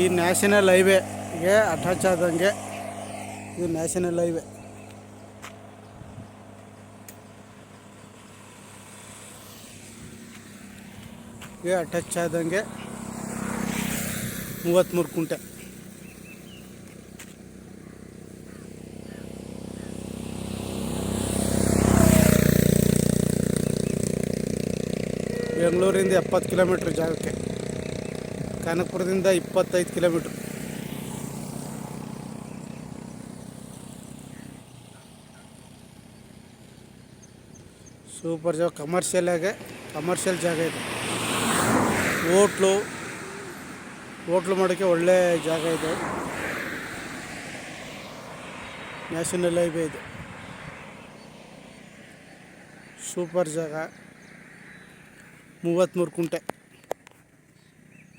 ಈ national ಹೈವೇಗೆ attach ಆದಂಗೆ ಇದು ನ್ಯಾಷನಲ್ ಹೈವೇ. ಗೆ ಅಟ್ಯಾಚ್ ಆದಂಗೆ ಮೂವತ್ತ್ಮೂರು ಕುಂಟೆ. ಬೆಂಗಳೂರಿಂದ ಎಪ್ಪತ್ತು ಕಿಲೋಮೀಟ್ರ್ ಜಾಗಕ್ಕೆ. ಕನಕಪುರದಿಂದ ಇಪ್ಪತ್ತೈದು ಕಿಲೋಮೀಟ್ರ್. ಸೂಪರ್ ಜಾಗ ಕಮರ್ಷಿಯಲಾಗೆ ಕಮರ್ಷಿಯಲ್ ಜಾಗ ಇದೆ. ಹೋಟ್ಲು ಹೋಟ್ಲು ಮಾಡೋಕ್ಕೆ ಒಳ್ಳೆ ಜಾಗ ಇದೆ. ನ್ಯಾಷನಲ್ ಹೈವೇ ಇದೆ. ಸೂಪರ್ ಜಾಗ. ಮೂವತ್ತ್ಮೂರು ಕುಂಟೆ.